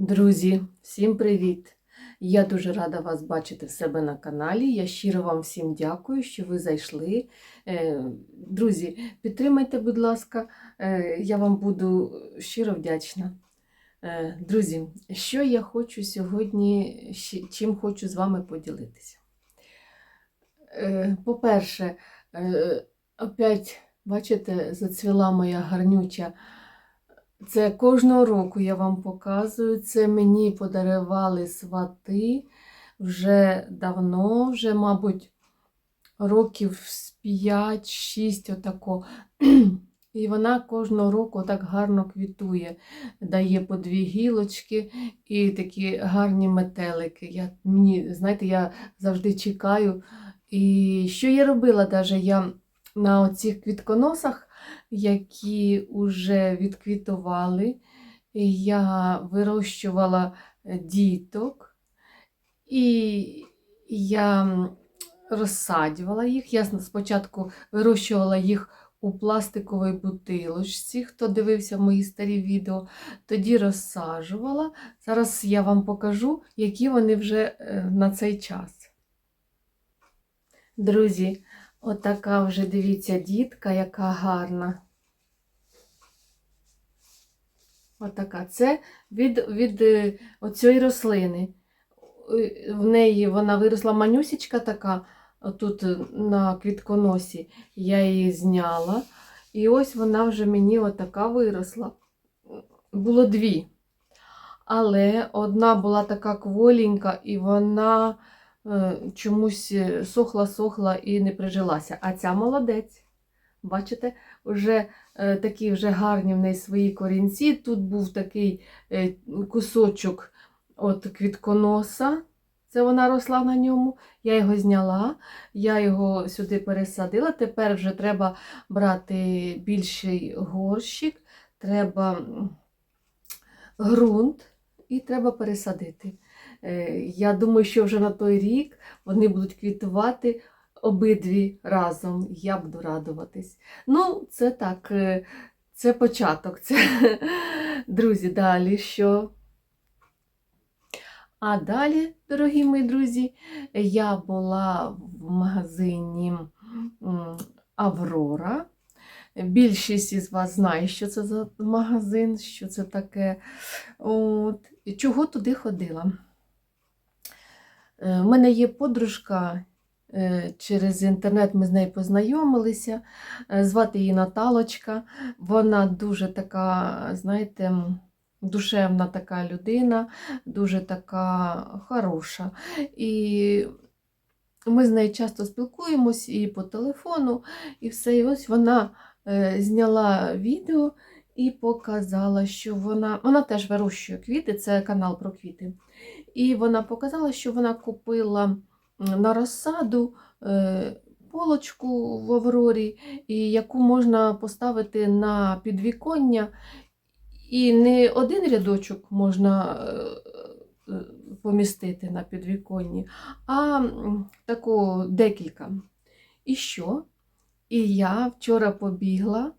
Друзі, всім привіт! Я дуже рада вас бачити в себе на каналі. Я щиро вам всім дякую, що ви зайшли. Е, Друзі, підтримайте, будь ласка, е, я вам буду щиро вдячна. Е, Друзі, що я хочу сьогодні, чим хочу з вами поділитися? По-перше, опять, бачите, зацвіла моя гарнюча. Це кожного року я вам показую. Це мені подарували свати вже давно, вже, мабуть, років з 5-6 отако. І вона кожного року так гарно квітує, дає по дві гілочки і такі гарні метелики. Я, мені, знаєте, я завжди чекаю. І що я робила? Даже я на оцих квітконосах які вже відквітували. Я вирощувала е, діток, і я м, розсаджувала їх. Я спочатку вирощувала їх у пластиковій бутилочці, хто дивився мої старі відео, тоді розсаджувала. Зараз я вам покажу, які вони вже е, на цей час. Друзі, Отака вже, дивіться, дітка, яка гарна. Отака. Це від, від е, оцієї рослини. Е, В неї вона виросла манюсічка така, тут е, на квітконосі. Я її зняла. І ось вона вже мені отака виросла. Було дві. Але одна була така кволенька, і вона чомусь сохла-сохла і не прижилася. А ця молодець. Бачите, вже е, такі вже гарні в неї свої корінці. Тут був такий е, кусочок от квітконоса. Це вона росла на ньому. Я його зняла, я його сюди пересадила. Тепер вже треба брати більший горщик, треба ґрунт і треба пересадити. Е, Я думаю, що вже на той рік вони будуть квітувати обидві разом. Я буду радуватись. Ну, це так, е, це початок. Це... Друзі, далі що? А далі, дорогі мої друзі, я була в магазині Аврора. Більшість із вас знає, що це за магазин, що це таке. От. І Чого туди ходила? Е, У мене є подружка, е, через інтернет ми з нею познайомилися. Е, Звати її Наталочка. Вона дуже така, знаєте, душевна така людина, дуже така хороша. І ми з нею часто спілкуємось і по телефону, і все. І ось вона е, зняла відео і показала, що вона, вона теж вирощує квіти, це канал про квіти. І вона показала, що вона купила на розсаду е, полочку в Аврорі, яку можна поставити на підвіконня. І не один рядочок можна е, е, помістити на підвіконні, а таку декілька. І що? І я вчора побігла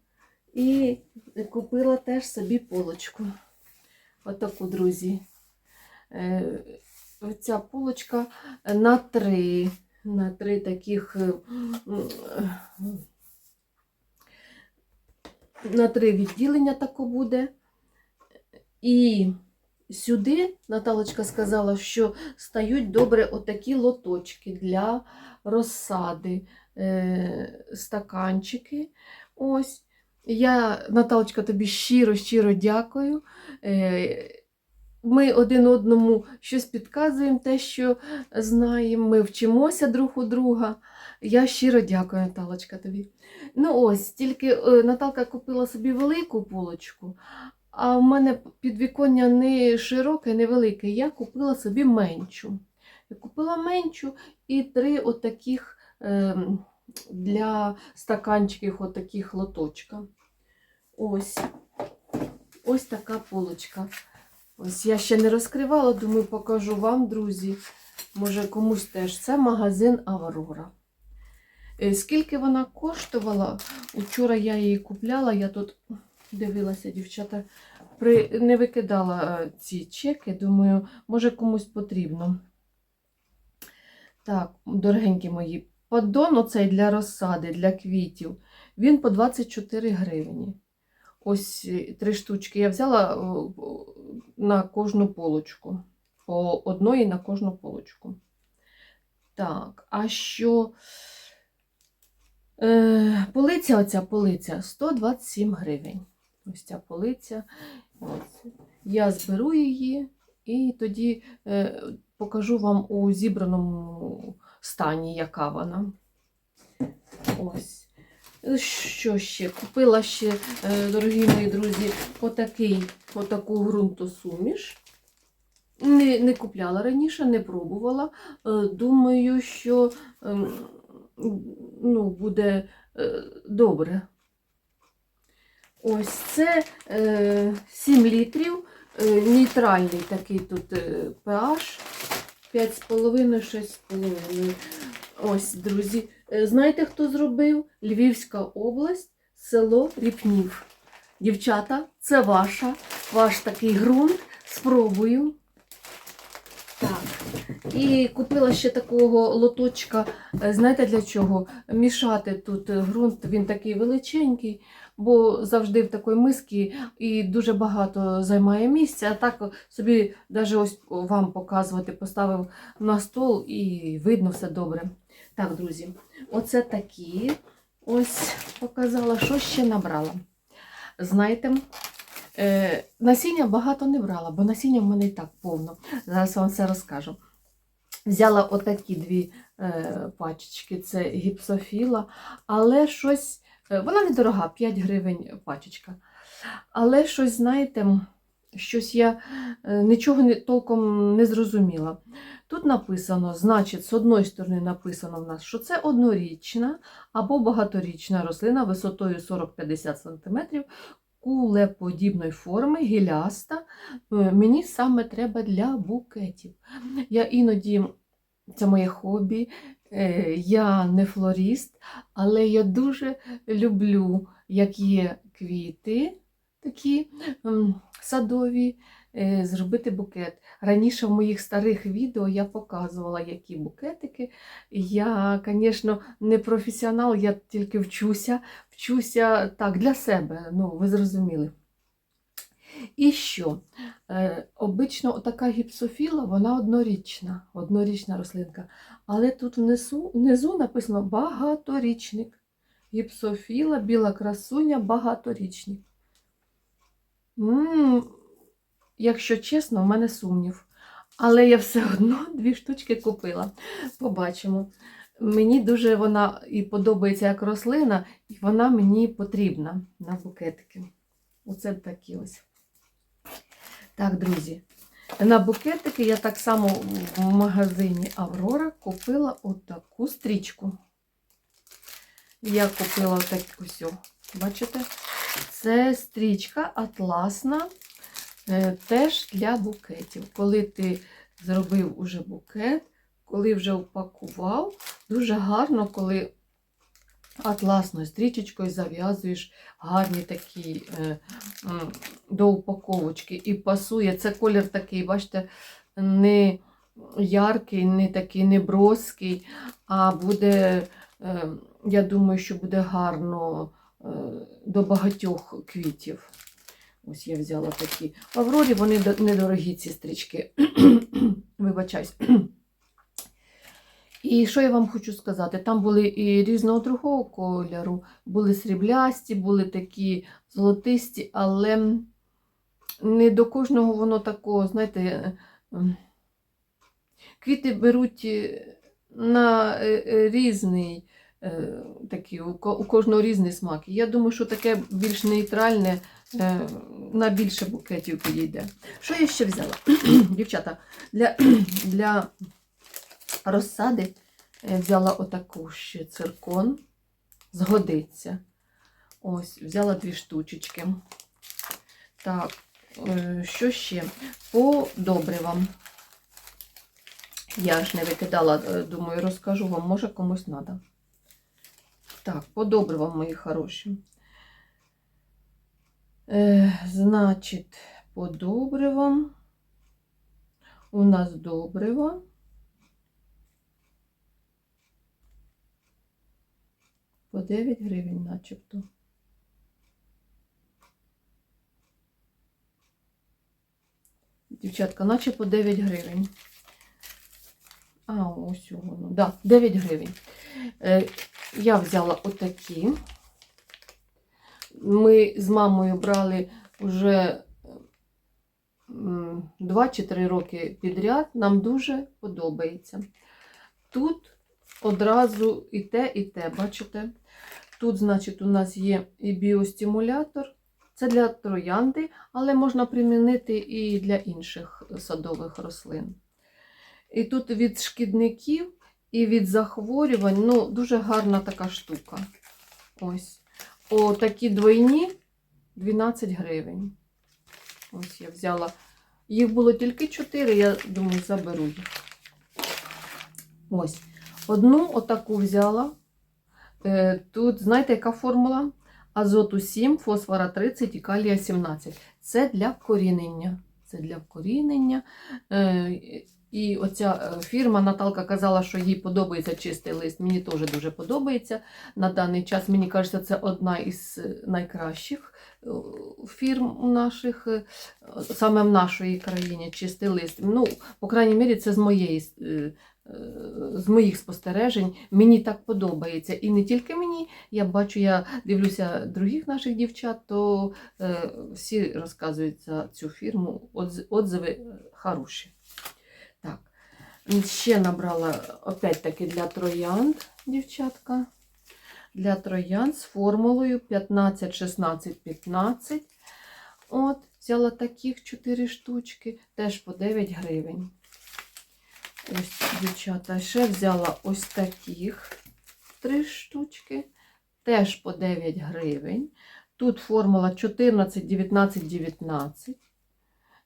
і купила теж собі полочку. Отаку, друзі. Е, Ця полочка на три, на три таких е, на три відділення тако буде. І сюди Наталочка сказала, що стають добре отакі лоточки для розсади, е, стаканчики. Ось. Я, Наталочка, тобі щиро-щиро дякую. Ми один одному щось підказуємо, те, що знаємо, ми вчимося друг у друга. Я щиро дякую, Наталочка, тобі. Ну ось, тільки е, Наталка купила собі велику полочку, а в мене підвіконня не широке, не велике. Я купила собі меншу. Я купила меншу і три отаких ем, для стаканчиків отаких лоточка. Ось. Ось така полочка. Ось я ще не розкривала, думаю, покажу вам, друзі. Може, комусь теж. Це магазин Аврора. Е, Скільки вона коштувала? Вчора я її купляла, я тут дивилася, дівчата при, не викидала е, ці чеки, думаю, може комусь потрібно. Так, дорогенькі мої, поддон оцей для розсади, для квітів, він по 24 гривні. Ось е, три штучки я взяла на кожну полочку. По одної на кожну полочку. Так, а що? Е, полиця, оця полиця 127 гривень. Ось ця полиця. Ось. Я зберу її і тоді е, покажу вам у зібраному стані, яка вона. Ось. Що ще? Купила ще, е, дорогі мої друзі, отакий, отаку ґрунтосуміш. Не, не купляла раніше, не пробувала. Е, Думаю, що ем, ну, буде е, добре. Ось це е, 7 літрів, е, нейтральний такий тут е, pH 5,5-6,5. Ось, друзі. Е, Знаєте, хто зробив? Львівська область, село Ріпнів. Дівчата, це ваша, ваш такий ґрунт. Спробую. Так. І купила ще такого лоточка. Е, Знаєте для чого? Мішати тут ґрунт, він такий величенький, бо завжди в такій мисці і дуже багато займає місця. А так собі навіть ось вам показувати, поставив на стол і видно все добре. Так, друзі, оце такі. Ось показала, що ще набрала. Знаєте, е, насіння багато не брала, бо насіння в мене і так повно. Зараз вам все розкажу. Взяла отакі дві е, пачечки, це гіпсофіла, але щось, е, вона недорога, 5 гривень пачечка. Але щось, знаєте, щось я е, нічого не, толком не зрозуміла. Тут написано, значить, з одної сторони написано в нас, що це однорічна або багаторічна рослина висотою 40-50 см, кулеподібної форми, гіляста. Е, Мені саме треба для букетів. Я іноді, це моє хобі, е, я не флорист, але я дуже люблю, як є квіти такі садові, е, зробити букет. Раніше в моїх старих відео я показувала, які букетики. Я, звісно, не професіонал, я тільки вчуся, вчуся так для себе, ну, ви зрозуміли. І що? Е, обично така гіпсофіла, вона однорічна, однорічна рослинка. Але тут внизу, внизу написано багаторічник. Гіпсофіла, біла красуня, багаторічник. Якщо чесно, в мене сумнів. Але я все одно дві штучки купила. Побачимо. Мені дуже вона і подобається як рослина, і вона мені потрібна на букетики. Оце такі ось. Так, друзі. На букетики я так само в магазині Аврора купила отаку стрічку. Я купила таку ось. Бачите? Це стрічка атласна, е, теж для букетів. Коли ти зробив уже букет, коли вже упакував, дуже гарно, коли атласною стрічечкою зав'язуєш гарні такі е, до упаковочки. І пасує. Це колір такий, бачите, не яркий, не такий не броский, а буде, е, я думаю, що буде гарно до багатьох квітів. Ось я взяла такі. В Аврорі вони недорогі ці стрічки. Вибачаюсь. І що я вам хочу сказати? Там були і різного другого кольору, були сріблясті, були такі золотисті, але не до кожного воно такого, знаєте, е, квіти беруть е, на е, е, різний, е, такий, у кожного різний смак. Я думаю, що таке більш нейтральне е, на більше букетів підійде. Що я ще взяла? Дівчата, для, для розсади взяла отаку ще циркон. Згодиться. Ось, взяла дві штучечки. Так, е, що ще? По добривам. Я ж не викидала, думаю, розкажу вам, може комусь треба. Так, по добривам, мої хороші. Е, значить, по добривам. У нас добрива. По 9 гривень начебто. Дівчатка, наче по 9 гривень. А, ось воно. Да, 9 гривень. Я взяла отакі. Ми з мамою брали вже 2 чи 3 роки підряд. Нам дуже подобається. Тут одразу і те, і те, бачите? Тут, значить, у нас є і біостимулятор. Це для троянди, але можна примінити і для інших садових рослин. І тут від шкідників і від захворювань, ну, дуже гарна така штука. Ось. О, такі двойні 12 гривень. Ось я взяла. Їх було тільки 4, я думаю, заберу їх. Ось. Одну отаку взяла. Е, Тут, знаєте, яка формула? Азоту 7, фосфора 30 і калія 17. Це для вкорінення. Це для вкорінення. І оця е, фірма Наталка казала, що їй подобається чистий лист. Мені теж дуже подобається. На даний час, мені кажеться, це одна із е, найкращих е, фірм наших, саме в нашій країні чистий лист. Ну, по крайній мірі, це з моєї. З моїх спостережень мені так подобається. І не тільки мені, я бачу, я дивлюся других наших дівчат, то всі розказують за цю фірму, отзиви хороші. Ще набрала опять-таки для троянд, дівчатка. Для троянд з формулою 15, 16, 15. От, взяла таких 4 штучки, теж по 9 гривень. Ось, дівчата, ще взяла ось таких 3 штучки, теж по 9 гривень. Тут формула 14, 19, 19.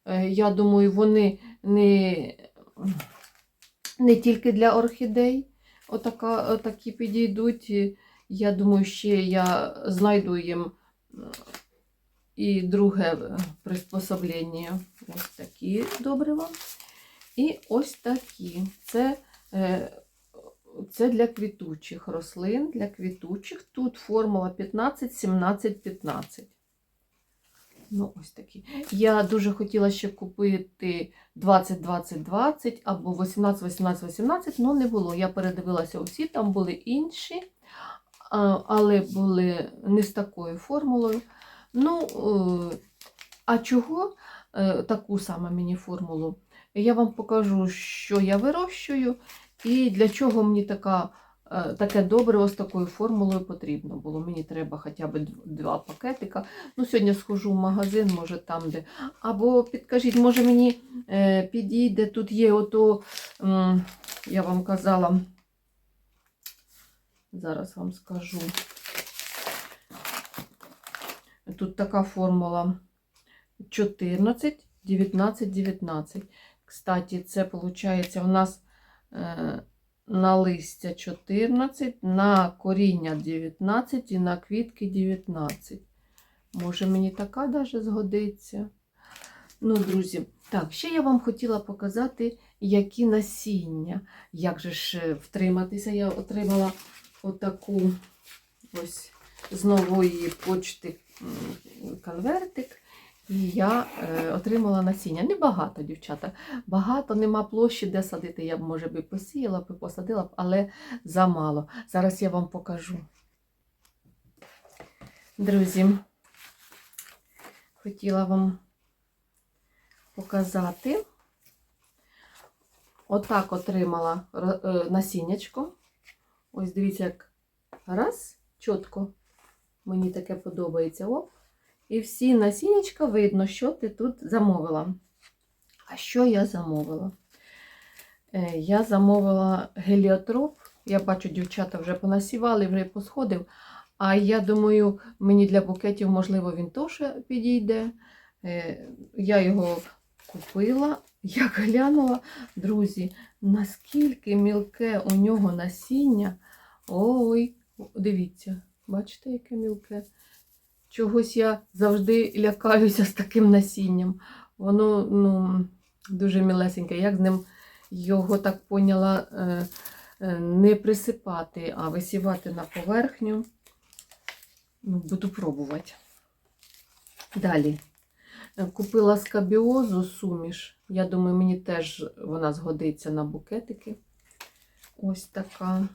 Е, Я думаю, вони не, не тільки для орхідей отака, отакі підійдуть. Я думаю, ще я знайду їм і друге е, приспособлення. Ось такі добрива. І ось такі. Це, е, це для квітучих рослин, для квітучих. Тут формула 15, 17, 15. Ну, ось такі. Я дуже хотіла ще купити 20, 20, 20 або 18, 18, 18, але не було. Я передивилася усі, там були інші, але були не з такою формулою. Ну, е, а чого е, таку саме мені формулу? Я вам покажу, що я вирощую і для чого мені така, таке добриво з такою формулою потрібно було. Мені треба хоча б два пакетика. Ну, сьогодні схожу в магазин, може там де. Або підкажіть, може мені е, підійде, тут є ото, я вам казала, зараз вам скажу. Тут така формула 14, 19, 19. Кстати, це виходить у нас е, на листя 14, на коріння 19 і на квітки 19. Може, мені така даже згодиться. Ну, друзі, так, ще я вам хотіла показати, які насіння. Як же ж е, втриматися? Я отримала отаку ось з нової почти конвертик. І я е, отримала насіння. Небагато, дівчата. Багато, нема площі, де садити. Я б, може би, посіяла б посадила б, але замало. Зараз я вам покажу. Друзі, хотіла вам показати. Отак отримала е, насіннячко. Ось дивіться, як раз, чітко. Мені таке подобається. Оп. І всі насіннячка видно, що ти тут замовила. А що я замовила? Е, Я замовила геліотроп. Я бачу, дівчата вже понасівали, вже посходив. А я думаю, мені для букетів, можливо, він теж підійде. Е, Я його купила, я глянула, друзі, наскільки мілке у нього насіння. Ой, дивіться, бачите, яке мілке? Чогось я завжди лякаюся з таким насінням. Воно ну, дуже мілесеньке. Як з ним його так поняла е, е, не присипати, а висівати на поверхню. Ну, буду пробувати. Далі. Е, Купила скабіозу суміш. Я думаю, мені теж вона згодиться на букетики. Ось така.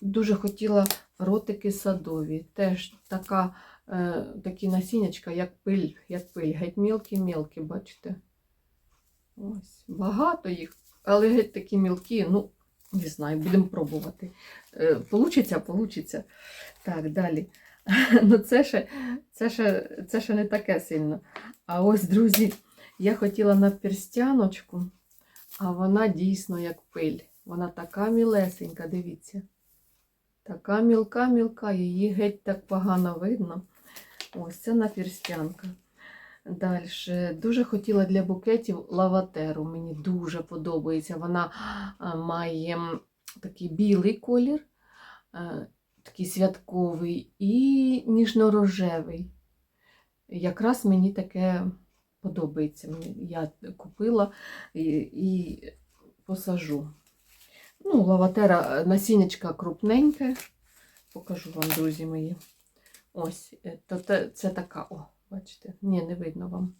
Дуже хотіла ротики садові. Теж така, е, такі насіннячка, як пиль, як пиль. Геть мілкі-мілкі, бачите? Ось, багато їх, але геть такі мілкі, ну, не знаю, будемо пробувати. Е, получиться, получиться. Так, далі. Ну, це ще, це, ще, це ще не таке сильно. А ось, друзі, я хотіла на перстяночку, а вона дійсно як пиль. Вона така мілесенька, дивіться. Така мілка-мілка, її геть так погано видно. Ось це наперстянка. Далі. Дуже хотіла для букетів лаватеру. Мені дуже подобається. Вона має такий білий колір, такий святковий і ніжно-рожевий. Якраз мені таке подобається. Я купила і, і посажу. Ну, лаватера е, насіннячка крупненьке. Покажу вам, друзі мої. Ось, е, то це така, о, бачите, ні, не видно вам.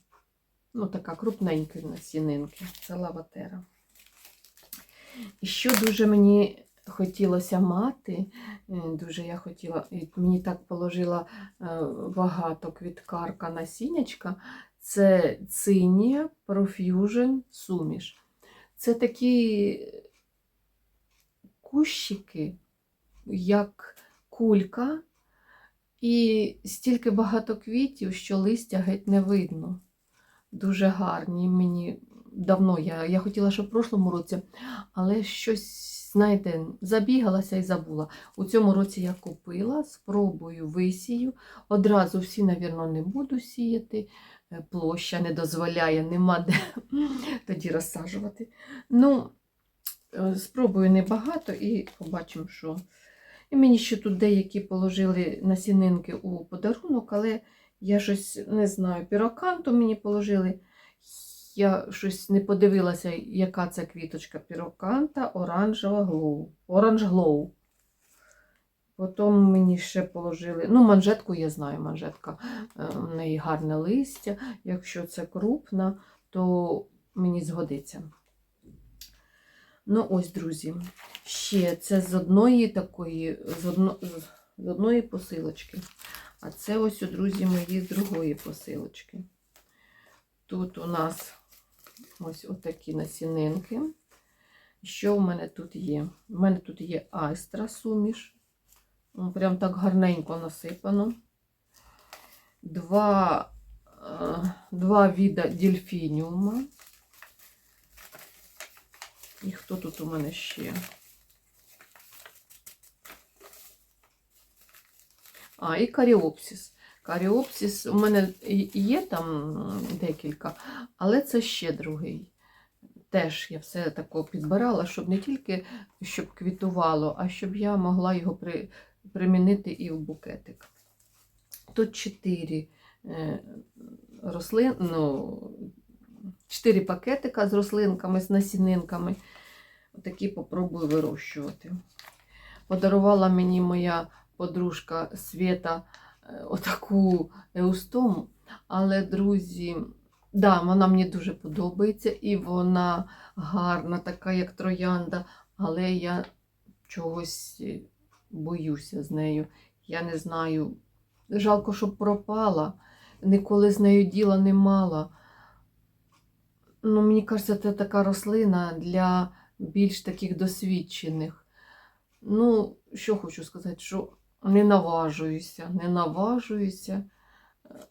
Ну, така крупненька насінинки. Це лаватера. І що дуже мені хотілося мати, е, дуже я хотіла, мені так положила багато квіткарка насіннячка, це Циния Profusion суміш. Це такі кущики, як кулька, і стільки багато квітів, що листя геть не видно. Дуже гарні. Мені давно я, я хотіла, щоб в прошлому році, але щось, знаєте, забігалася і забула. У цьому році я купила, спробую висію. Одразу всі, навірно, не буду сіяти. Е, Площа не дозволяє, нема де тоді розсаджувати. Ну, спробую небагато і побачимо, що. І мені ще тут деякі положили насінинки у подарунок, але я щось не знаю, піроканту мені положили. Я щось не подивилася, яка це квіточка піроканта, оранжева глоу. Оранж глоу. Потім мені ще положили. Ну, манжетку я знаю, манжетка. е, В неї гарне листя. Якщо це крупна, то мені згодиться. Ну, ось, друзі. Ще це з одної такої, з, одно, з одної посилочки. А це ось, о, друзі мої, з другої посилочки. Тут у нас ось отакі насінинки. Що в мене тут є? У мене тут є айстра суміш. Прям так гарненько насипано. Два, е, два віда дельфініума. І хто тут у мене ще? А, і каріопсис. Каріопсис у мене є там декілька, але це ще другий. Теж я все тако підбирала, щоб не тільки щоб квітувало, а щоб я могла його при, примінити і в букетик. Тут чотири е, рослин, ну, чотири пакетика з рослинками, з насінинками. Отакі попробую вирощувати. Подарувала мені моя подружка Свєта е, отаку еустому. Але, друзі, да, вона мені дуже подобається і вона гарна, така, як троянда, але я чогось е, боюся з нею. Я не знаю. Жалко, щоб пропала. Ніколи з нею діла не мала. Ну, мені кажеться, це така рослина для більш таких досвідчених. Ну, що хочу сказати, що не наважуюся, не наважуюся.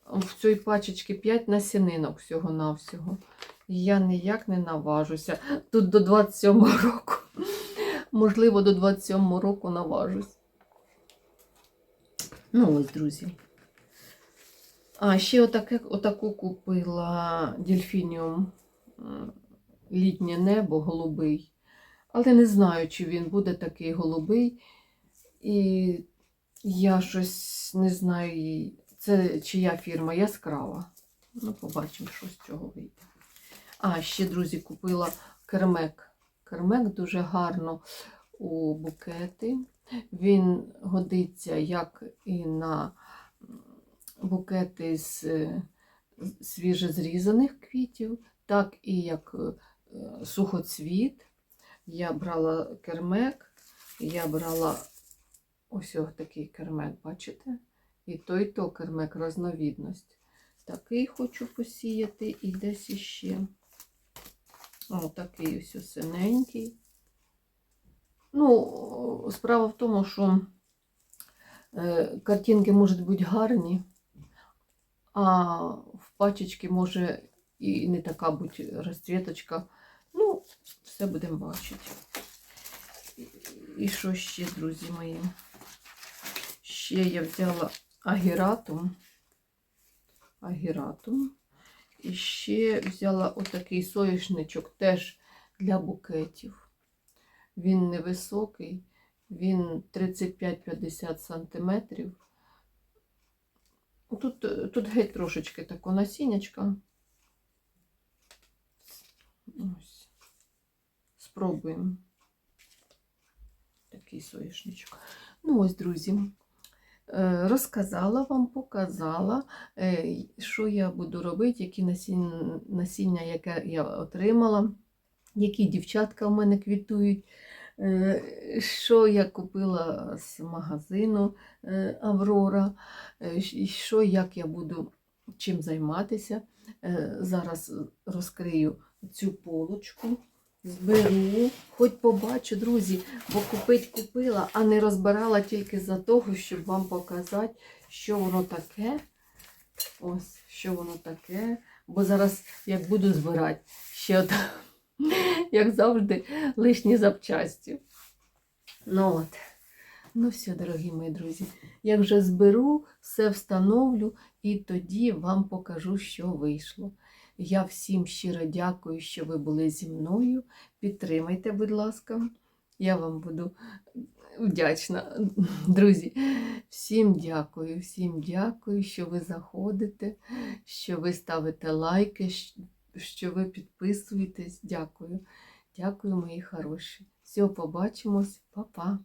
В цій пачечці 5 насінинок всього-навсього. Я ніяк не наважуся. Тут до 27 року. Можливо, до 27 року наважусь. Ну, ось, друзі. А, ще отаке, отаку купила дельфініум літнє небо голубий. Але не знаю, чи він буде такий голубий. І Я щось не знаю, це чия фірма яскрава. Ну, побачимо, що з цього вийде. А, ще, друзі, купила кермек. Кермек дуже гарно у букети. Він годиться як і на букети з свіжезрізаних квітів, так і як е, сухоцвіт. Я брала кермек, я брала ось такий кермек, бачите? І той то кермек розновідність. Такий хочу посіяти і десь іще. О, такий ось синенький. Ну, справа в тому, що е, картинки можуть бути гарні, а в пачечці може і не така бути розцвіточка. Ну, все будемо бачити. І- що ще, друзі мої? Ще я взяла агіратум. Агіратум. І ще взяла отакий соняшничок теж для букетів. Він невисокий, він 35-50 сантиметрів. Тут, тут геть трошечки тако насіннячка. Ось. Спробуємо. Такий соняшничок. Ну ось, друзі. е, Розказала вам, показала, е, що я буду робити, які насіння, яке я отримала, які дівчатка в мене квітують, е, що я купила з магазину Аврора, що, як я буду чим займатися. Зараз розкрию цю полочку, зберу, хоч побачу, друзі, бо купить купила, а не розбирала тільки за того, щоб вам показати, що воно таке. Ось, що воно таке. Бо зараз, як буду збирати, ще от, як завжди, лишні запчасті. Ну от. Ну все, дорогі мої друзі. Як вже зберу, все встановлю і тоді вам покажу, що вийшло. Я всім щиро дякую, що ви були зі мною. Підтримайте, будь ласка. Я вам буду вдячна. Друзі, всім дякую, всім дякую, що ви заходите, що ви ставите лайки, що ви підписуєтесь. Дякую. Дякую, мої хороші. Все, побачимось, Па-па.